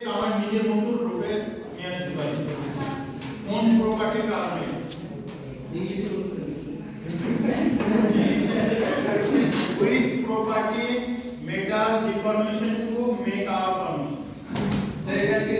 আমার নিজের মতো রূপে নিয়ে আসতে পারি কোন প্রপার্টির কারণে which property metal deformation to make our formation sir এটা কি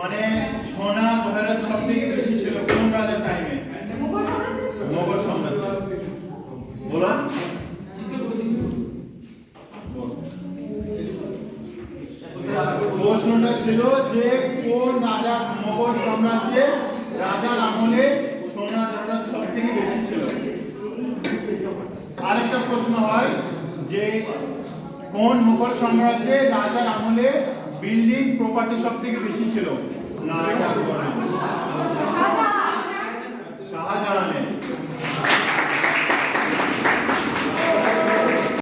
মানে সোনা জহরত সব থেকে বেশি ছিল কোন রাজার টাইমে মোগল সাম্রাজ্য বলো প্রশ্নটা ছিল যে কোন রাজা মোগল সাম্রাজ্যে রাজার আমলে সোনা জহরত সব থেকে বেশি ছিল? আরেকটা প্রশ্ন হয় যে কোন মুঘল সাম্রাজ্যে রাজার আমলে বিল্ডিং প্রপার্টি সব থেকে বেশি ছিল? না, এটা